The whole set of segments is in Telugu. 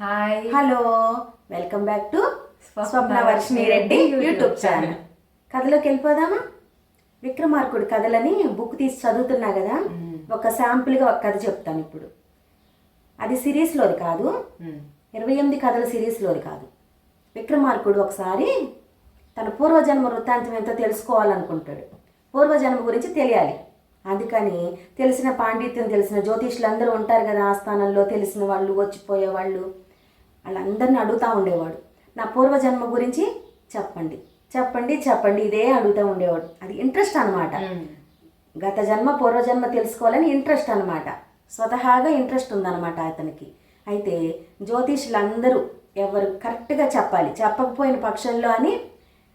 Hi. Hello. Welcome back to Swapna Varshini Reddy YouTube channel. కథలోకి వెళ్ళిపోదామా? విక్రమార్కుడు కథలని బుక్ తీసి చదువుతున్నా కదా? ఒక శాంపుల్గా ఒక కథ చెప్తాను ఇప్పుడు. అది సిరీస్లోది కాదు. ఇరవై ఎనిమిది కథల సిరీస్లోది కాదు. విక్రమార్కుడు ఒకసారి తన పూర్వజన్మ వృత్తాంతం ఎంతో తెలుసుకోవాలనుకుంటాడు. పూర్వజన్మ గురించి తెలియాలి. అందుకని తెలిసిన పాండిత్యం తెలిసిన జ్యోతిష్యులు అందరూ ఉంటారు కదా ఆస్థానంలో తెలిసిన వాళ్ళు వచ్చిపోయే వాళ్ళు వాళ్ళందరినీ అడుగుతూ ఉండేవాడు. నా పూర్వజన్మ గురించి చెప్పండి. చెప్పండి చెప్పండి ఇదే అడుగుతూ ఉండేవాడు. అది ఇంట్రెస్ట్ అనమాట గత జన్మ పూర్వజన్మ తెలుసుకోవాలని ఇంట్రెస్ట్ అనమాట స్వతహాగా ఇంట్రెస్ట్ ఉందన్నమాట అతనికి. అయితే జ్యోతిష్యులందరూ ఎవరు కరెక్ట్గా చెప్పాలి. చెప్పకపోయిన పక్షంలో అని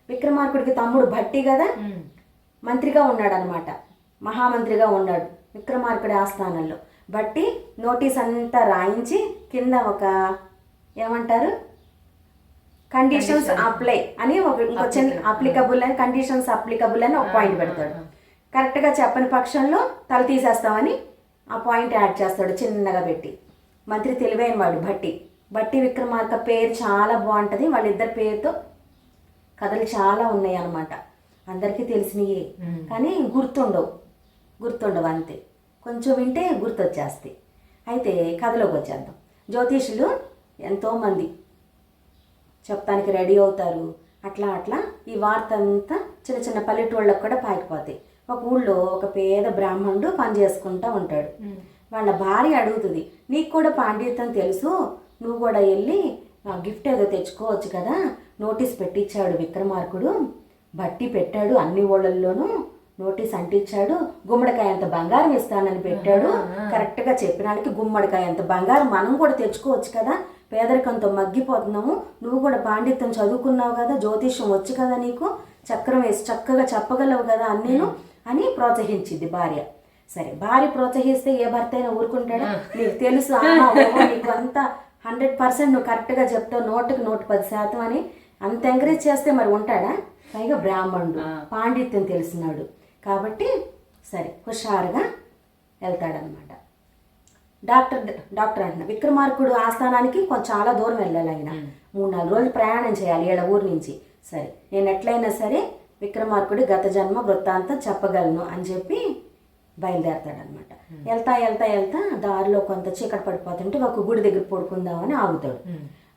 విక్రమార్కుడికి తమ్ముడు భట్టి కదా మంత్రిగా ఉన్నాడనమాట మహామంత్రిగా ఉన్నాడు విక్రమార్కుడి ఆస్థానంలో. బట్టి నోటీస్ అంతా రాయించి కింద ఒక ఏమంటారు? కండిషన్స్ అప్లై అని ఒక ఇంకో చిన్న అప్లికబుల్ అని కండిషన్స్ అప్లికబుల్ అని ఒక పాయింట్ పెడతాడు. కరెక్ట్గా చెప్పని పక్షంలో తల తీసేస్తామని ఆ పాయింట్ యాడ్ చేస్తాడు చిన్నగా పెట్టి. మంత్రి తెలివైన వాడు భట్టి. భట్టి విక్రమార్క పేరు చాలా బాగుంటుంది. వాళ్ళిద్దరి పేరుతో కథలు చాలా ఉన్నాయి అన్నమాట అందరికీ తెలిసినయే. కానీ గుర్తుండవు. గుర్తుండవు అంతే. కొంచెం వింటే గుర్తొచ్చేస్తాయి. అయితే కథలోకి వచ్చేద్దాం. జ్యోతిషులు ఎంతోమంది చెప్తానికి రెడీ అవుతారు. అట్లా అట్లా ఈ వార్త అంతా చిన్న చిన్న పల్లెటూళ్ళకు కూడా పాకిపోతాయి. ఒక ఊళ్ళో ఒక పేద బ్రాహ్మణుడు పని చేసుకుంటూ ఉంటాడు. వాళ్ళ భార్య అడుగుతుంది నీకు కూడా పాండిత్యం తెలుసు? నువ్వు కూడా వెళ్ళి గిఫ్ట్ ఏదో తెచ్చుకోవచ్చు కదా? నోటీస్ పెట్టించాడు విక్రమార్కుడు. బట్టి పెట్టాడు అన్ని ఊళ్ళల్లోనూ. నోటీస్ అంటించాడు గుమ్మడికాయ అంత బంగారం ఇస్తానని పెట్టాడు. కరెక్ట్గా చెప్పిన వాళ్ళకి గుమ్మడికాయ అంత బంగారం మనం కూడా తెచ్చుకోవచ్చు కదా? పేదరికంతో మగ్గిపోతున్నాము. నువ్వు కూడా పాండిత్యం చదువుకున్నావు కదా జ్యోతిష్యం వచ్చు కదా నీకు చక్రం వేసి చక్కగా చెప్పగలవు కదా అన్నీను అని ప్రోత్సహించింది భార్య. సరే భార్య ప్రోత్సహిస్తే ఏ భర్త అయినా ఊరుకుంటాడా? నీకు తెలుసు నీకు అంత హండ్రెడ్ పర్సెంట్ నువ్వు కరెక్ట్గా చెప్తావు నూటికి నూట పది శాతం అని. అంత ఎంకరేజ్ చేస్తే మరి ఉంటాడా? పైగా బ్రాహ్మణుడు పాండిత్యం తెలిసినాడు. కాబట్టి సరే హుషారుగా వెళ్తాడనమాట డాక్టర్ డాక్టర్ అంటున్నా. విక్రమార్కుడు ఆస్థానానికి కొంచెం చాలా దూరం వెళ్ళాలి ఆయన. మూడు నాలుగు రోజులు ప్రయాణం చేయాలి ఏడ ఊరు నుంచి. సరే నేను ఎట్లయినా సరే విక్రమార్కుడి గత జన్మ వృత్తాంతం చెప్పగలను అని చెప్పి బయలుదేరతాడనమాట వెళ్తా వెళ్తా వెళ్తా దారిలో కొంత చీకటి పడిపోతుంటే ఒక గుడి దగ్గర పడుకుందామని ఆగుతాడు.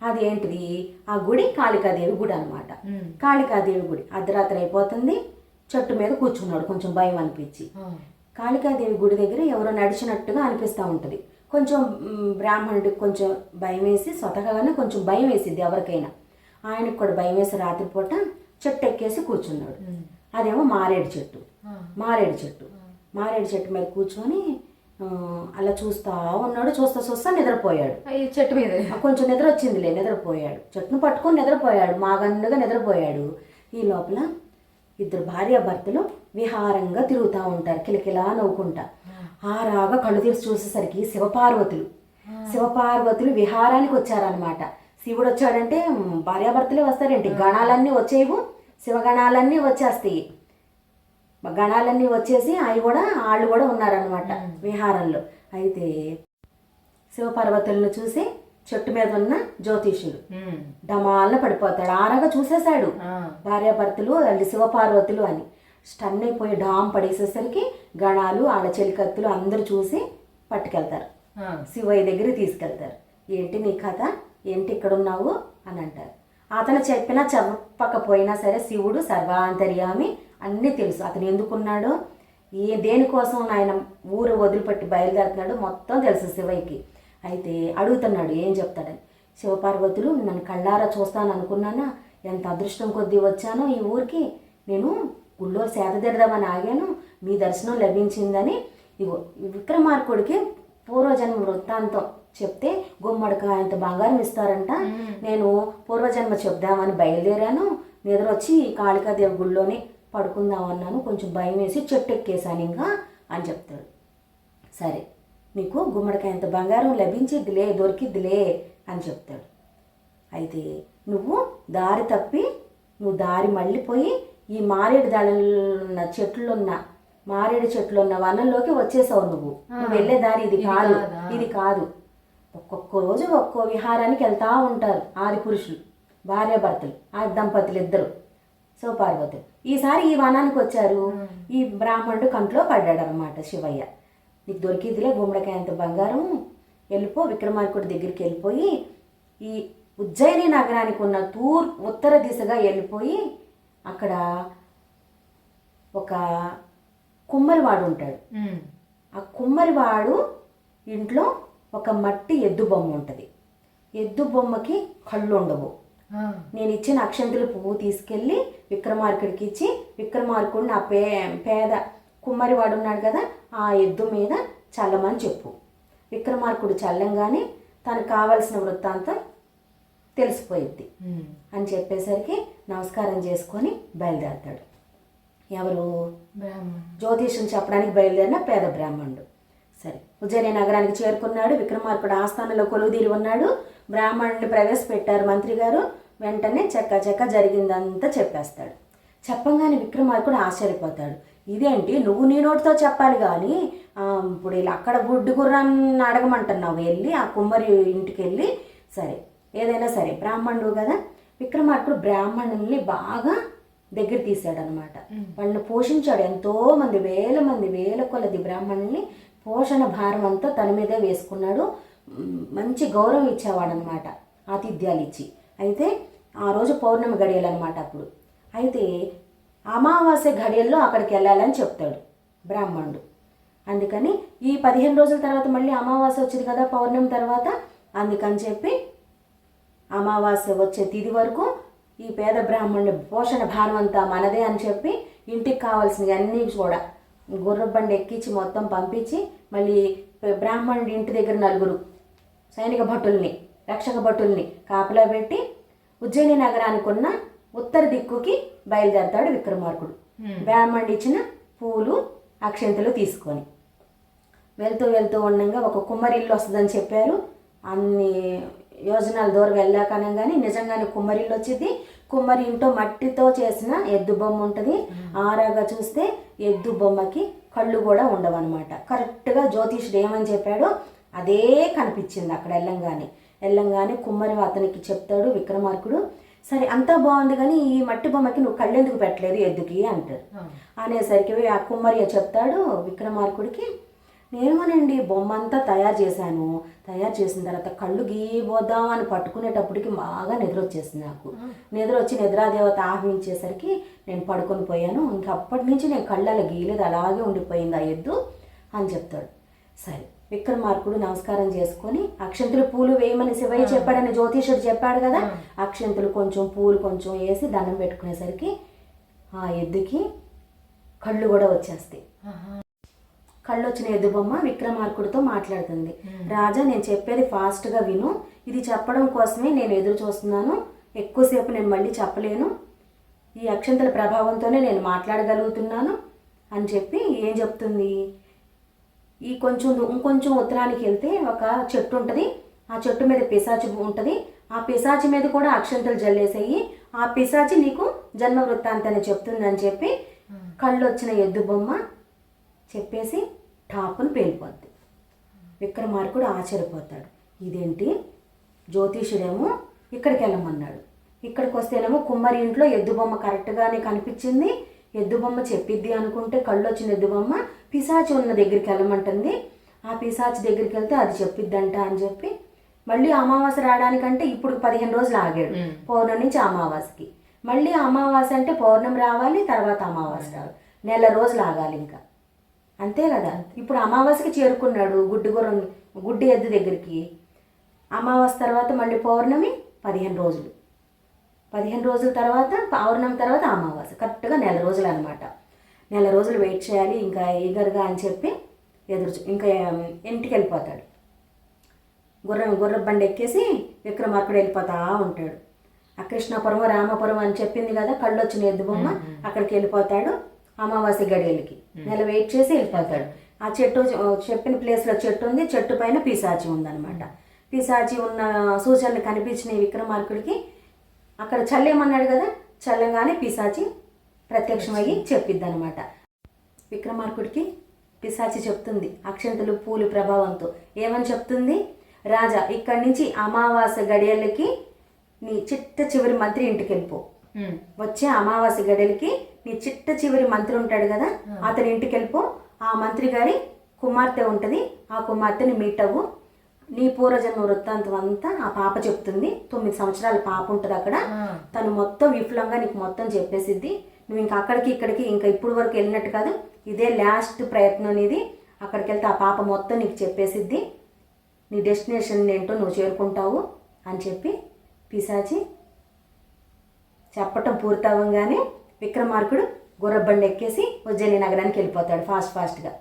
అది ఏంటిది ఆ గుడి కాళికాదేవి గుడి అనమాట కాళికాదేవి గుడి. అర్ధరాత్రి అయిపోతుంది చెట్టు మీద కూర్చున్నాడు. కొంచెం భయం అనిపించి. కాళికాదేవి గుడి దగ్గర ఎవరో నడిచినట్టుగా అనిపిస్తూ ఉంటుంది. కొంచెం బ్రాహ్మణుడికి కొంచెం భయం వేసి స్వతహాగానే కొంచెం భయం వేసిద్ది ఎవరికైనా. ఆయనకు కూడా భయం వేసి రాత్రిపూట చెట్టు ఎక్కేసి కూర్చున్నాడు అదేమో మారేడు చెట్టు. మారేడు చెట్టు. మారేడు చెట్టు మీద కూర్చొని అలా చూస్తా ఉన్నాడు చూస్తా చూస్తా నిద్రపోయాడు. ఈ చెట్టు మీద. కొంచెం నిద్ర వచ్చిందిలే నిద్రపోయాడు. చెట్టును పట్టుకొని నిద్రపోయాడు మాగన్నుగా నిద్రపోయాడు. ఈ లోపల ఇద్దరు భార్యాభర్తలు విహారంగా తిరుగుతూ ఉంటారు కిలకిలా నవ్వుకుంటా. ఆ రాగా కళ్ళు తెరిచి చూసేసరికి శివపార్వతులు. శివపార్వతులు విహారానికి వచ్చారనమాట శివుడు వచ్చాడంటే భార్యాభర్తలే వస్తారేంటి గణాలన్నీ వచ్చేవు శివగణాలన్నీ వచ్చేస్తాయి. గణాలన్నీ వచ్చేసి అవి కూడా వాళ్ళు కూడా ఉన్నారనమాట విహారంలో. అయితే శివపార్వతులను చూసి చెట్టు మీద ఉన్న జ్యోతిషుడు డమాలన పడిపోతాడు. ఆరగా చూసేశాడు. భార్యాభర్తలు వాళ్ళు శివపార్వతులు అని. స్టన్ అయిపోయి డామ్ పడేసేసరికి గణాలు వాళ్ళ చెలికత్తులు అందరూ చూసి పట్టుకెళ్తారు. శివయ్య దగ్గరికి తీసుకెళ్తారు. ఏంటి నీ కథ? ఏంటి ఇక్కడ ఉన్నావు అని అంటారు. అతను చెప్పినా చెప్పకపోయినా సరే శివుడు సర్వాంతర్యామి అన్నీ తెలుసు. అతను ఎందుకున్నాడో? ఏ దేనికోసం ఆయన ఊరు వదిలిపెట్టి బయలుదేరుతున్నాడు మొత్తం తెలుసు శివయ్యకి. అయితే అడుగుతున్నాడు ఏం చెప్తాడని? శివపార్వతులు నన్ను కళ్ళారా చూస్తాను అనుకున్నానా ఎంత అదృష్టం కొద్దీ వచ్చానో ఈ ఊరికి? నేను గుళ్ళో సేద తీరదామని ఆగాను. మీ దర్శనం లభించిందని. ఇగో విక్రమార్కుడికి పూర్వజన్మ వృత్తాంతం చెప్తే గుమ్మడికాయ అంత బంగారం ఇస్తారంట. నేను పూర్వజన్మ చెప్దామని బయలుదేరాను. నిద్ర వచ్చి కాళికాదేవి గుళ్ళోనే పడుకుందామన్నాను. కొంచెం భయం వేసి చెట్టు ఎక్కేసాను ఇంకా అని చెప్తాడు. సరే నీకు గుమ్మడికాయ అంత బంగారం లభించిద్దిలే దొరికిద్దిలే అని చెప్తాడు. అయితే నువ్వు దారి తప్పి నువ్వు దారి మళ్ళీపోయి ఈ మారేడు దళంలో చెట్లున్న మారేడు చెట్లు ఉన్న వనంలోకి వచ్చేసావు నువ్వు. నువ్వు వెళ్ళే దారి ఇది కాదు. ఇది కాదు. ఒక్కొక్క రోజు ఒక్కో విహారానికి వెళ్తూ ఉంటారు ఆది పురుషులు భార్యాభర్తలు ఆ దంపతులు ఇద్దరు. శివపార్వతులు ఈసారి ఈ వనానికి వచ్చారు. ఈ బ్రాహ్మణుడు కంట్లో పడ్డాడు అనమాట శివయ్య. నీకు దొరికిదిలే గుమ్మడికాయంత బంగారం. వెళ్ళిపో విక్రమార్కుడి దగ్గరికి వెళ్ళిపోయి ఈ ఉజ్జయిని నగరానికి ఉన్న తూర్ ఉత్తర దిశగా వెళ్ళిపోయి అక్కడ ఒక కుమ్మరివాడు ఉంటాడు. ఆ కుమ్మరివాడు ఇంట్లో ఒక మట్టి ఎద్దు బొమ్మ ఉంటుంది ఎద్దు బొమ్మకి కళ్ళు ఉండవు. నేను ఇచ్చిన అక్షంతుల పువ్వు తీసుకెళ్ళి విక్రమార్కుడికి ఇచ్చి విక్రమార్కుడిని ఆ పే పేద కుమ్మరివాడు ఉన్నాడు కదా ఆ ఎద్దు మీద చల్లమని చెప్పు విక్రమార్కుడు చల్లంగానే తనకు కావలసిన వృత్తాంతం తెలిసిపోయిద్ది. అని చెప్పేసరికి నమస్కారం చేసుకొని బయలుదేరతాడు. ఎవరు? బ్రాహ్మణ్ జ్యోతిషం చెప్పడానికి బయలుదేరిన పేద బ్రాహ్మణుడు. సరే ఉజ్జయిని నగరానికి చేరుకున్నాడు. విక్రమార్కుడు ఆస్థానంలో కొలువుదీరి ఉన్నాడు. బ్రాహ్మణుడిని ప్రవేశపెట్టారు మంత్రి గారు. వెంటనే చెక్క చెక్క జరిగిందంతా చెప్పేస్తాడు. చెప్పంగానే విక్రమార్కుడు ఆశ్చర్యపోతాడు. ఇదేంటి? నువ్వు నీ నోటితో చెప్పాలి కానీ ఇప్పుడు ఇలా అక్కడ గుడ్డు గుర్రాన్ని అడగమంటున్నావు. వెళ్ళి ఆ కుమ్మరి ఇంటికి వెళ్ళి సరే ఏదైనా సరే బ్రాహ్మణుడు కదా విక్రమార్కుడు బ్రాహ్మణుల్ని బాగా దగ్గర తీశాడు అనమాట వాళ్ళని పోషించాడు. ఎంతో మంది వేల మంది వేల కొలది బ్రాహ్మణుల్ని పోషణ భారం అంతా తన మీదే వేసుకున్నాడు. మంచి గౌరవం ఇచ్చేవాడు అనమాట ఆతిథ్యాలు ఇచ్చి. అయితే ఆ రోజు పౌర్ణమి గడియలు అనమాట అప్పుడు. అయితే అమావాస్య గడియల్లో అక్కడికి వెళ్ళాలని చెప్తాడు బ్రాహ్మణుడు. అందుకని ఈ పదిహేను రోజుల తర్వాత మళ్ళీ అమావాస్య వచ్చింది కదా పౌర్ణమి తర్వాత అందుకని చెప్పి అమావాస్య వచ్చే తిది వరకు ఈ పేద బ్రాహ్మణుడి పోషణ భారం అంతా మనదే అని చెప్పి ఇంటికి కావాల్సినవి అన్నీ కూడా గుర్రబండి ఎక్కించి మొత్తం పంపించి మళ్ళీ బ్రాహ్మణుడి ఇంటి దగ్గర నలుగురు సైనిక భటుల్ని రక్షక భటుల్ని కాపలా పెట్టి ఉజ్జయిని నగరానికి ఉన్న ఉత్తర దిక్కుకి బయలుదేరతాడు విక్రమార్కుడు. బ్రాహ్మణుడు ఇచ్చిన పూలు అక్షంతలు తీసుకొని వెళ్తూ వెళ్తూ ఉండగా ఒక కుమ్మరి ఇల్లు వస్తుందని చెప్పారు. అన్ని యోజనాల దూరం వెళ్ళాక అనగానే నిజంగానే కుమ్మరి ఇల్లు వచ్చింది కుమ్మరి ఇంట్లో మట్టితో చేసిన ఎద్దు బొమ్మ ఉంటుంది. ఆరాగా చూస్తే ఎద్దు బొమ్మకి కళ్ళు కూడా ఉండవు అనమాట కరెక్ట్గా జ్యోతిషుడు ఏమని చెప్పాడో అదే కనిపించింది అక్కడ వెళ్ళంగానే వెళ్ళంగానే కుమ్మరి అతనికి చెప్తాడు విక్రమార్కుడు సరే అంతా బాగుంది కానీ ఈ మట్టి బొమ్మకి నువ్వు కళ్ళెందుకు పెట్టలేదు ఎద్దుకి? అంటాడు అనేసరికి ఆ కుమ్మరి చెప్తాడు విక్రమార్కుడికి నేనేమోనండి బొమ్మ అంతా తయారు చేశాను. తయారు చేసిన తర్వాత కళ్ళు గీయబోదాం అని పట్టుకునేటప్పటికి బాగా నిద్ర వచ్చేసింది నాకు. నిద్ర వచ్చి నిద్రాదేవత ఆహ్వించేసరికి నేను పడుకొని పోయాను. ఇంకా అప్పటి నుంచి నేను కళ్ళు అలా గీయలేదు. అలాగే ఉండిపోయింది ఆ ఎద్దు అని చెప్తాడు. సరే విక్రమార్కుడు నమస్కారం చేసుకొని అక్షంతులు పూలు వేయమని శివయ్య చెప్పాడని జ్యోతిషుడు చెప్పాడు కదా? అక్షంతులు కొంచెం పూలు కొంచెం వేసి దండం పెట్టుకునేసరికి ఆ ఎద్దుకి కళ్ళు కూడా వచ్చేస్తాయి. ఆహా. కళ్ళు వచ్చిన ఎద్దు బొమ్మ విక్రమార్కుడితో మాట్లాడుతుంది. రాజా నేను చెప్పేది ఫాస్ట్గా విను. ఇది చెప్పడం కోసమే నేను ఎదురు చూస్తున్నాను. ఎక్కువసేపు నేను మళ్ళీ చెప్పలేను. ఈ అక్షంతల ప్రభావంతోనే నేను మాట్లాడగలుగుతున్నాను అని చెప్పి ఏం చెప్తుంది? ఈ కొంచెం ఇంకొంచెం ఉత్తరానికి వెళ్తే ఒక చెట్టు ఉంటుంది. ఆ చెట్టు మీద పిశాచి ఉంటుంది. ఆ పిశాచి మీద కూడా అక్షంతలు జల్లేసేయి. ఆ పిశాచి నీకు జన్మ వృత్తాంతాన్ని చెప్తుందని చెప్పి కళ్ళు వచ్చిన ఎద్దు బొమ్మ చెప్పేసి టాపును పేలిపోద్ది. విక్రమార్కుడు ఆశ్చర్యపోతాడు. ఇదేంటి? జ్యోతిషుడేమో ఇక్కడికి వెళ్ళమన్నాడు. ఇక్కడికి వస్తేనేమో కుమ్మరి ఇంట్లో ఎద్దు బొమ్మ కరెక్ట్గానే కనిపించింది. ఎద్దు బొమ్మ చెప్పిద్ది అనుకుంటే కళ్ళు వచ్చిన ఎద్దు బొమ్మ పిశాచి ఉన్న దగ్గరికి వెళ్ళమంటుంది. ఆ పిశాచి దగ్గరికి వెళ్తే అది చెప్పిద్దంట అని చెప్పి మళ్ళీ అమావాస్య రావడానికంటే ఇప్పుడు పదిహేను రోజులు ఆగాడు పౌర్ణమి నుంచి అమావాస్యకి. మళ్ళీ అమావాస్య అంటే పౌర్ణమి రావాలి తర్వాత అమావాస్య రావాలి. నెల రోజులు ఆగాలి ఇంకా అంతే కదా? ఇప్పుడు అమావాస్యకి చేరుకున్నాడు గుడ్డి గుర్రం గుడ్డి ఎద్దు దగ్గరికి. అమావాస్య తర్వాత మళ్ళీ పౌర్ణమి పదిహేను రోజులు. పదిహేను రోజుల తర్వాత పౌర్ణమి తర్వాత అమావాస్య. కరెక్ట్గా నెల రోజులు అనమాట నెల రోజులు వెయిట్ చేయాలి ఇంకా ఈగర్గా అని చెప్పి ఎదురు ఇంకా ఇంటికి వెళ్ళిపోతాడు గుర్రం గుర్ర బండి ఎక్కేసి విక్రమార్కుడు వెళ్ళిపోతా ఉంటాడు. ఆ కృష్ణాపురం రామపురం అని చెప్పింది కదా కళ్ళు వచ్చిన ఎద్దు బొమ్మ అక్కడికి వెళ్ళిపోతాడు. అమావాస్య గడియలకి. నెల వెయిట్ చేసి వెళ్ళిపోతాడు. ఆ చెట్టు చెప్పిన ప్లేస్లో చెట్టు ఉంది చెట్టు పైన పిశాచి ఉందన్నమాట. పిశాచి ఉన్న సూచనలు కనిపించిన విక్రమార్కుడికి. అక్కడ చల్లేమన్నాడు కదా చల్లంగానే పిశాచి ప్రత్యక్షమయ్యి చెప్పిద్ది అనమాట విక్రమార్కుడికి పిశాచి చెప్తుంది అక్షంతలు పూలు ప్రభావంతో. ఏమని చెప్తుంది? రాజా ఇక్కడి నుంచి అమావాస్య గడియలకి నీ చిట్ట చివరి మంత్రి ఇంటికి వెళ్ళిపో. వచ్చే అమావాస్య గడియలకి నీ చిట్ట చివరి మంత్రి ఉంటాడు కదా అతని ఇంటికి వెళ్ళిపో. ఆ మంత్రి గారి కుమార్తె ఉంటుంది. ఆ కుమార్తెని మీట్ అవ్వు. నీ పూర్వజన్మ వృత్తాంతం అంతా ఆ పాప చెప్తుంది. తొమ్మిది సంవత్సరాల పాప ఉంటుంది అక్కడ. తను మొత్తం విఫలంగా నీకు మొత్తం చెప్పేసిద్ది. నువ్వు ఇంకా అక్కడికి ఇక్కడికి ఇంకా ఇప్పుడు వరకు వెళ్ళినట్టు కాదు ఇదే లాస్ట్ ప్రయత్నం నీది అక్కడికి వెళ్తే ఆ పాప మొత్తం నీకు చెప్పేసిద్ది. నీ డెస్టినేషన్ ఏంటో నువ్వు చేరుకుంటావు అని చెప్పి పిశాచి చెప్పటం పూర్తవంగానే విక్రమార్కుడు గుర్రబండి ఎక్కేసి ఉజ్జయిని నగరానికి వెళ్ళిపోతాడు ఫాస్ట్ ఫాస్ట్గా.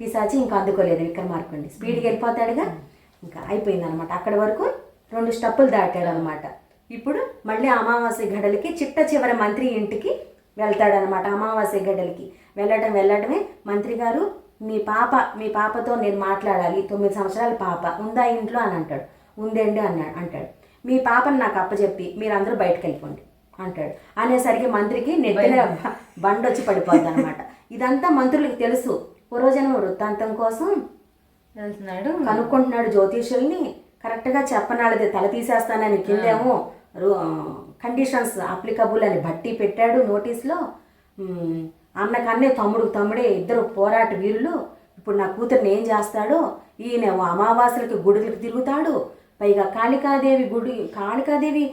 పిశాచి ఇంకా అందుకోలేదు విక్రమార్కుడిని. స్పీడ్గా వెళ్ళిపోతాడుగా. ఇంకా అయిపోయింది అనమాట అక్కడి వరకు రెండు స్టెప్పులు దాటాడు అనమాట ఇప్పుడు మళ్ళీ అమావాస్య గడలకి చిట్ట చివరి మంత్రి ఇంటికి వెళ్తాడనమాట. అమావాస్య గడలకి. వెళ్ళడం వెళ్ళడమే మంత్రి గారు మీ పాప మీ పాపతో నేను మాట్లాడాలి. తొమ్మిది సంవత్సరాల పాప. ఉందా ఇంట్లో? అని అంటాడు. ఉందండి అన్నాడు. అంటాడు. మీ పాపని నాకు అప్పచెప్పి మీరందరూ బయటకు వెళ్ళిపోండి. అంటాడు. అనేసరికి మంత్రికి నెత్తిన బండి వచ్చి పడిపోద్ది అనమాట ఇదంతా మంత్రులకు తెలుసు. పూర్వజన్మ వృత్తాంతం కోసం వెళ్తున్నాడు. కనుక్కుంటున్నాడు జ్యోతిషుల్ని కరెక్ట్గా చెప్పనాలది తల తీసేస్తానని కిందేమో కండిషన్స్ అప్లికబుల్ అని బట్టి పెట్టాడు నోటీస్లో. అన్నకన్నే తమ్ముడు తమ్ముడే ఇద్దరు పోరాట వీరులు. ఇప్పుడు నా కూతుర్ని ఏం చేస్తాడో? ఈయన అమావాస్యలకి గుడులకు తిరుగుతాడు. పైగా కాళికాదేవి గుడి కాళికాదేవి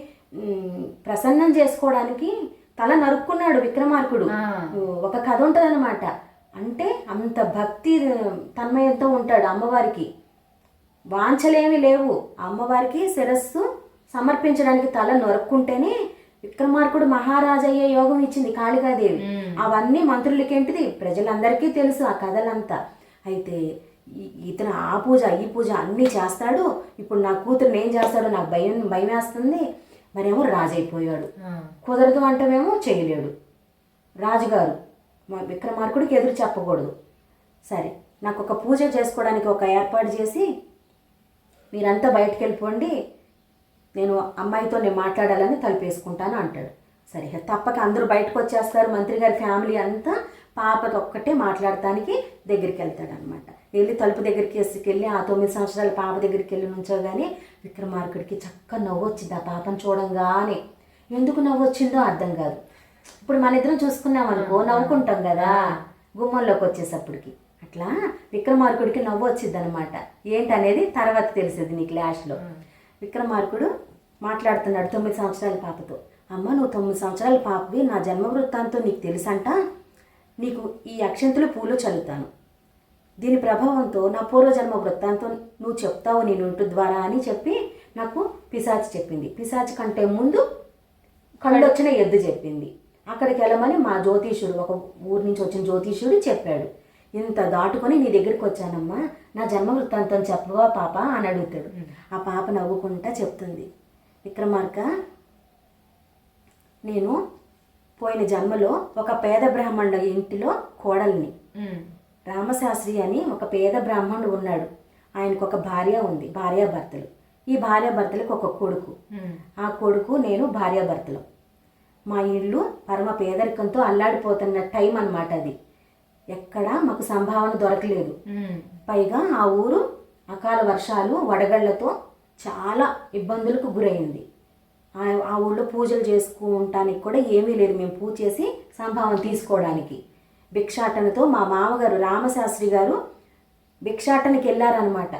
ప్రసన్నం చేసుకోవడానికి తల నరుక్కున్నాడు విక్రమార్కుడు. ఒక కథ ఉంటుందన్నమాట. అంటే అంత భక్తి తన్మయంతో ఉంటాడు అమ్మవారికి. వాంఛలేమి లేవు. అమ్మవారికి శిరస్సు సమర్పించడానికి తల నొరుక్కుంటేనే విక్రమార్కుడు మహారాజయ్యే యోగం ఇచ్చింది కాళికాదేవి. అవన్నీ మంత్రులకేంటిది? ప్రజలందరికీ తెలుసు ఆ కథలంతా. అయితే ఇతను ఆ పూజ ఈ పూజ అన్నీ చేస్తాడు. ఇప్పుడు నా కూతురుని ఏం చేస్తాడో నాకు భయం భయం వేస్తుంది మరేమో రాజైపోయాడు. ఆ. కుదరదు అంటేమేమో చేయలేడు. రాజుగారు మా విక్రమార్కుడికి ఎదురు చెప్పకూడదు. సరే నాకు ఒక పూజ చేసుకోవడానికి ఒక ఏర్పాటు చేసి మీరంతా బయటకు వెళ్ళిపోండి నేను అమ్మాయితో నేను మాట్లాడాలని తలుపేసుకుంటాను అంటాడు. సరే తప్పక అందరూ బయటకు వచ్చేస్తారు మంత్రి గారి ఫ్యామిలీ అంతా పాపతో ఒక్కటే మాట్లాడటానికి దగ్గరికి వెళ్తాడు అనమాట వెళ్ళి తలుపు దగ్గరికి వేసుకెళ్ళి ఆ తొమ్మిది సంవత్సరాల పాప దగ్గరికి వెళ్ళి నుంచోగానే విక్రమార్కుడికి చక్క నవ్వు వచ్చింది ఆ పాపను చూడంగానే ఎందుకు నవ్వు వచ్చిందో అర్థం కాదు. ఇప్పుడు మన ఇద్దరం చూసుకున్నాం అనుకో నవ్వుకుంటాం కదా. గుమ్మంలోకి వచ్చేసప్పటికి. అట్లా విక్రమార్కుడికి నవ్వు వచ్చింది అనమాట ఏంటనేది తర్వాత తెలిసేది నీకు లాస్ట్లో విక్రమార్కుడు మాట్లాడుతున్నాడు తొమ్మిది సంవత్సరాల పాపతో. అమ్మ నువ్వు తొమ్మిది సంవత్సరాల పాపవి నా జన్మ వృత్తాంతం నీకు తెలుసంట. నీకు ఈ అక్షంతులు పూలు చల్లుతాను. దీని ప్రభావంతో నా పూర్వజన్మ వృత్తాంతం నువ్వు చెప్తావు నేను ఇంటి ద్వారా అని చెప్పి నాకు పిశాచి చెప్పింది. పిశాచి కంటే ముందు కళ్ళు వచ్చిన ఎద్దు చెప్పింది. అక్కడికి వెళ్ళమని మా జ్యోతిషుడు ఒక ఊరి నుంచి వచ్చిన జ్యోతిషుడు చెప్పాడు. ఇంత దాటుకొని నీ దగ్గరికి వచ్చానమ్మా నా జన్మ వృత్తాంతం చెప్పవా పాప? అని అడుగుతాడు. ఆ పాప నవ్వుకుంటా చెప్తుంది. విక్రమార్క నేను పోయిన జన్మలో ఒక పేద బ్రాహ్మణ ఇంటిలో కోడల్ని. రామశాస్త్రి అని ఒక పేద బ్రాహ్మణుడు ఉన్నాడు. ఆయనకు ఒక భార్య ఉంది భార్యాభర్తలు. ఈ భార్యాభర్తలకు ఒక కొడుకు. ఆ కొడుకు నేను భార్యాభర్తలు. మా ఇల్లు పరమ పేదరికంతో అల్లాడిపోతున్న టైం అన్నమాట అది. ఎక్కడా మాకు సంభావన దొరకలేదు. పైగా ఆ ఊరు అకాల వర్షాలు వడగళ్ళతో చాలా ఇబ్బందులకు గురైంది. ఆ ఆ ఊళ్ళో పూజలు చేసుకుంటానికి కూడా ఏమీ లేదు. మేము పూజ చేసి సంభావన తీసుకోవడానికి. భిక్షాటనతో మా మామగారు రామశాస్త్రి గారు భిక్షాటనకి వెళ్ళారనమాట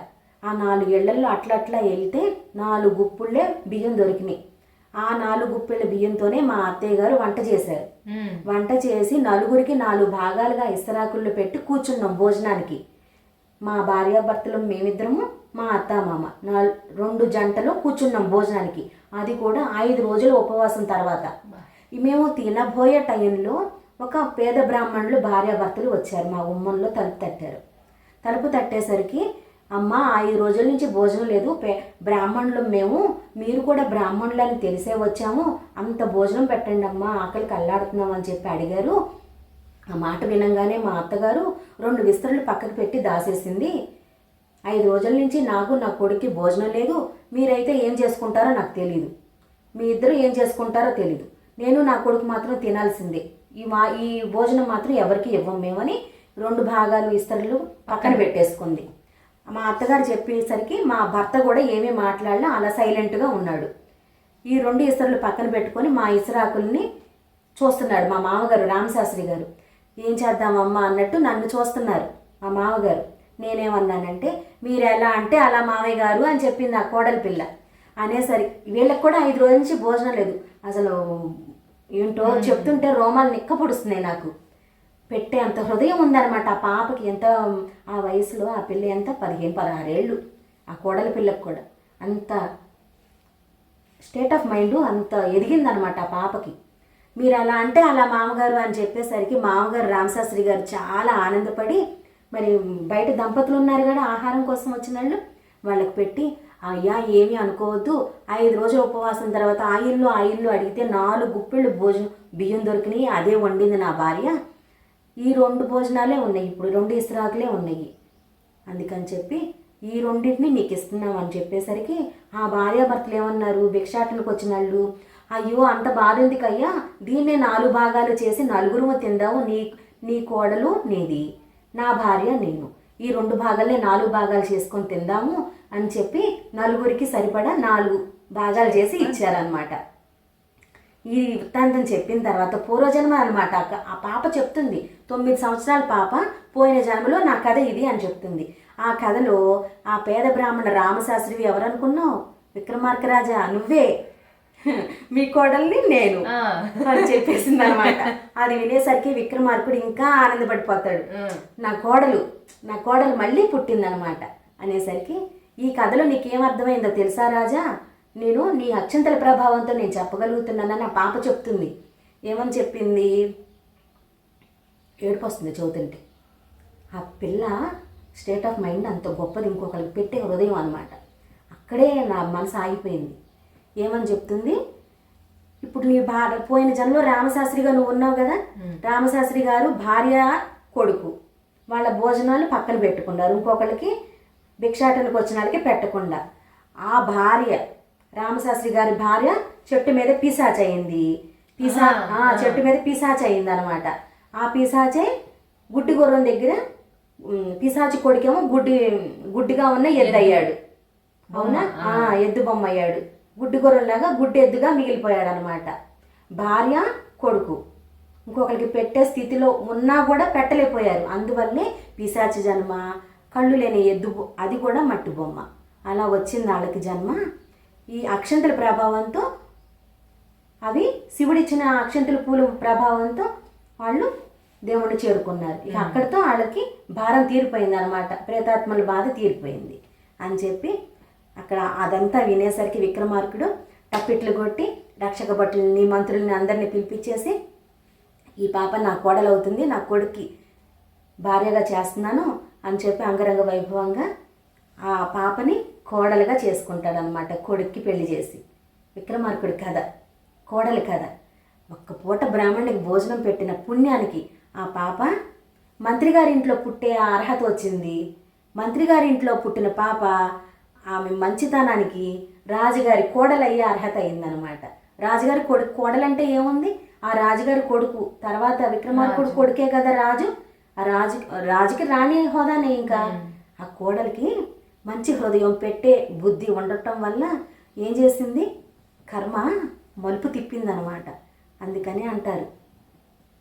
ఆ నాలుగు ఏళ్ళలో అట్లా అట్లా వెళ్తే నాలుగు గుప్పుళ్ళే బియ్యం దొరికినాయి. ఆ నాలుగు గుప్పిళ్ళ బియ్యంతోనే మా అత్తయ్య గారు వంట చేశారు. వంట చేసి నలుగురికి నాలుగు భాగాలుగా ఇస్తరాకుల్లో పెట్టి కూర్చున్నాం భోజనానికి. మా భార్యాభర్తలు మేమిద్దరము మా అత్త మామ నాల్ రెండు జంటలు కూర్చున్నాం భోజనానికి. అది కూడా ఐదు రోజుల ఉపవాసం తర్వాత. మేము తినబోయే టైంలో ఒక పేద బ్రాహ్మణులు భార్యాభర్తలు వచ్చారు. మా గుమ్మంలో తలుపు తట్టారు. తలుపు తట్టేసరికి అమ్మ ఐదు రోజుల నుంచి భోజనం లేదు. పే బ్రాహ్మణులు మేము. మీరు కూడా బ్రాహ్మణులు అని తెలిసే వచ్చాము. అంత భోజనం పెట్టండి అమ్మ. ఆకలికి అల్లాడుతున్నాం అని చెప్పి అడిగారు. ఆ మాట వినంగానే మా అత్తగారు రెండు విస్తరలు పక్కకు పెట్టి దాసేసింది. ఐదు రోజుల నుంచి నాకు నా కొడుక్కి భోజనం లేదు. మీరైతే ఏం చేసుకుంటారో నాకు తెలియదు మీ ఇద్దరు ఏం చేసుకుంటారో తెలియదు నేను నా కొడుకు మాత్రం తినాల్సిందే. ఈ మా ఈ భోజనం మాత్రం ఎవరికి ఇవ్వం మేమని రెండు భాగాలు ఇస్తరులు పక్కన పెట్టేసుకుంది. మా అత్తగారు చెప్పేసరికి మా భర్త కూడా ఏమీ మాట్లాడలే అలా సైలెంట్గా ఉన్నాడు. ఈ రెండు ఇసరులు పక్కన పెట్టుకొని మా ఇసరాకుల్ని చూస్తున్నాడు మా మామగారు రామశాస్త్రి గారు. ఏం చేద్దామమ్మా అన్నట్టు నన్ను చూస్తున్నారు మా మామగారు. నేనేమన్నానంటే మీరు ఎలా అంటే అలా మామయ్య గారు అని చెప్పింది ఆ కోడలి పిల్ల. అనేసరి వీళ్ళకి కూడా ఐదు రోజుల నుంచి భోజనం లేదు. అసలు ఏంటో చెప్తుంటే రోమాలు నిక్క పుడుస్తున్నాయి నాకు. పెట్టే అంత హృదయం ఉందన్నమాట. ఆ పాపకి ఎంత ఆ వయసులో ఆ పిల్ల ఎంత? పదిహేను పదహారేళ్ళు. ఆ కోడలి పిల్లకు కూడా. అంత స్టేట్ ఆఫ్ మైండ్ అంత ఎదిగిందనమాట ఆ పాపకి. మీరు అలా అంటే అలా మామగారు అని చెప్పేసరికి మామగారు రామశాస్త్రి గారు చాలా ఆనందపడి మరి బయట దంపతులు ఉన్నారు కదా ఆహారం కోసం వచ్చిన వాళ్ళు వాళ్ళకి పెట్టి అయ్యా ఏమీ అనుకోవద్దు. ఐదు రోజుల ఉపవాసం తర్వాత ఆ ఇల్లు ఆ ఇల్లు అడిగితే నాలుగు గుప్పిళ్ళు భోజనం బియ్యం దొరికినాయి అదే వండింది నా భార్య. ఈ రెండు భోజనాలే ఉన్నాయి ఇప్పుడు రెండు ఇస్రాకులే ఉన్నాయి. అందుకని చెప్పి ఈ రెండింటిని నీకు ఇస్తున్నాం అని చెప్పేసరికి ఆ భార్యాభర్తలు ఏమన్నారు? భిక్షాటనకు వచ్చిన వాళ్ళు అయ్యో అంత బాధ ఎందుకయ్యా? దీన్నే నాలుగు భాగాలు చేసి నలుగురు తిందాము నీ నీ కోడలు నీది నా భార్య నేను. ఈ రెండు భాగాలే నాలుగు భాగాలు చేసుకొని తిందాము. అని చెప్పి నలుగురికి సరిపడా నాలుగు భాగాలు చేసి ఇచ్చారనమాట ఈ వృత్తాంతం చెప్పిన తర్వాత పూర్వజన్మ అనమాట ఆ పాప చెప్తుంది తొమ్మిది సంవత్సరాల పాప పోయిన జన్మలో నా కథ ఇది అని చెప్తుంది. ఆ కథలో ఆ పేద బ్రాహ్మణ రామశాస్త్రివి ఎవరనుకున్నావు? విక్రమార్కరాజా నువ్వే. మీ కోడల్ని నేను అని చెప్పేసింది అనమాట అది వినేసరికి విక్రమార్కుడు ఇంకా ఆనందపడిపోతాడు. నా కోడలు నా కోడలు మళ్ళీ పుట్టిందనమాట అనేసరికి ఈ కథలో నీకేం అర్థమైందో తెలుసా రాజా? నేను నీ అక్షంతల ప్రభావంతో నేను చెప్పగలుగుతున్నానని ఆ పాప చెప్తుంది. ఏమని చెప్పింది? ఏడుపు వస్తుంది చదువుతుంటే ఆ పిల్ల స్టేట్ ఆఫ్ మైండ్ అంత గొప్పది ఇంకొకరికి పెట్టే హృదయం అనమాట అక్కడే నా మనసు ఆగిపోయింది. ఏమని చెప్తుంది? ఇప్పుడు నీ భార్య పోయిన జన్మలో రామశాస్త్రిగా నువ్వు ఉన్నావు కదా? రామశాస్త్రి గారు భార్య కొడుకు. వాళ్ళ భోజనాలు పక్కన పెట్టుకున్నారు. ఇంకొకరికి భిక్షాటనకు వచ్చిన వాళ్ళకి పెట్టకుండా. ఆ భార్య రామశాస్త్రి గారి భార్య చెట్టు మీద పిశాచ్ అయింది. పిసా ఆ, చెట్టు మీద పిశాచ్ అయింది అనమాట ఆ పిశాచే గుడ్డి గుర్రం దగ్గర పిశాచి కొడుకేమో గుడ్డి గుడ్డిగా ఉన్న ఎద్దు అయ్యాడు. అవునా? ఎద్దు బొమ్మ అయ్యాడు. గుడ్డి గుర్రంలాగా గుడ్డి ఎద్దుగా మిగిలిపోయాడు అనమాట భార్య కొడుకు. ఇంకొకరికి పెట్టే స్థితిలో ఉన్నా కూడా పెట్టలేకపోయారు. అందువల్లే పిశాచి జన్మ కళ్ళు లేని ఎద్దు అది కూడా మట్టి బొమ్మ. అలా వచ్చింది వాళ్ళకి జన్మ ఈ అక్షంతల ప్రభావంతో అవి శివుడిచ్చిన అక్షంతల పూల ప్రభావంతో వాళ్ళు దేవుణ్ణి చేరుకున్నారు. ఇక అక్కడితో వాళ్ళకి భారం తీరిపోయింది అనమాట ప్రేతాత్మల బాధ తీరిపోయింది. అని చెప్పి అక్కడ అదంతా వినేసరికి విక్రమార్కుడు టప్పిట్లు కొట్టి రక్షక భటుల్ని మంత్రుల్ని అందరినీ పిలిపించేసి ఈ పాప నా కోడలవుతుంది నా కొడుక్కి భార్యగా చేస్తున్నాను అని చెప్పి అంగరంగ వైభవంగా ఆ పాపని కోడలుగా చేసుకుంటాడనమాట కొడుక్కి పెళ్ళి చేసి. విక్రమార్కుడి కథ కోడలి కథ. ఒక్క పూట బ్రాహ్మణుడికి భోజనం పెట్టిన పుణ్యానికి ఆ పాప మంత్రి గారి ఇంట్లో పుట్టే అర్హత వచ్చింది. మంత్రి గారి ఇంట్లో పుట్టిన పాప ఆమె మంచితనానికి రాజుగారి కోడలయ్యే అర్హత అయిందనమాట రాజుగారి కొడుకు కోడలంటే ఏముంది? ఆ రాజుగారి కొడుకు తర్వాత విక్రమార్కుడు కొడుకే కదా రాజు. ఆ రాజు రాజుకి రాణి హోదానే ఇంకా. ఆ కోడలికి మంచి హృదయం పెట్టే బుద్ధి ఉండటం వల్ల ఏం చేసింది? కర్మ మలుపు తిప్పిందనమాట. అందుకని అంటారు.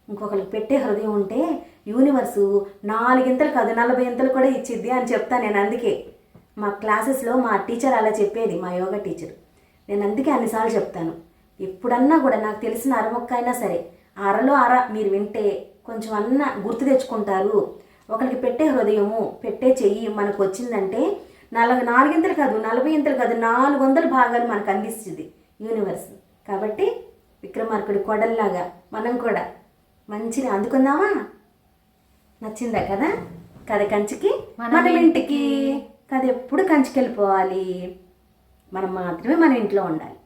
ఇంకొకరికి పెట్టే హృదయం ఉంటే యూనివర్సు నాలుగింతలు కాదు నలభై ఇంతలు కూడా ఇచ్చిద్ది అని చెప్తాను నేను అందుకే. మా క్లాసెస్లో మా టీచర్ అలా చెప్పేది మా యోగా టీచర్. నేను అందుకే అన్నిసార్లు చెప్తాను. ఎప్పుడన్నా కూడా నాకు తెలిసిన అరమొక్క అయినా సరే అరలో అర మీరు వింటే కొంచెం అన్న గుర్తు తెచ్చుకుంటారు. ఒకరికి పెట్టే హృదయము పెట్టే చెయ్యి మనకు వచ్చిందంటే నలభై నాలుగింతలు కాదు నలభై ఇంతలు కాదు నాలుగు వందల భాగాలు మనకు అందిస్తుంది యూనివర్స్. కాబట్టి విక్రమార్కుడి కొడల్లాగా మనం కూడా మంచిగా అందుకుందామా? నచ్చిందా కదా? కథ కంచికి మన ఇంటికి. కథ ఎప్పుడు కంచికి వెళ్ళిపోవాలి మనం మాత్రమే మన ఇంట్లో ఉండాలి.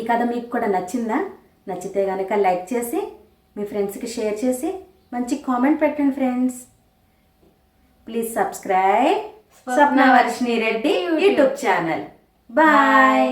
ఈ కథ మీకు కూడా నచ్చిందా? నచ్చితే కనుక లైక్ చేసి మీ ఫ్రెండ్స్కి షేర్ చేసి మంచి కామెంట్ పెట్టండి friends. Please subscribe Swapna Varshini Reddy YouTube channel. Bye.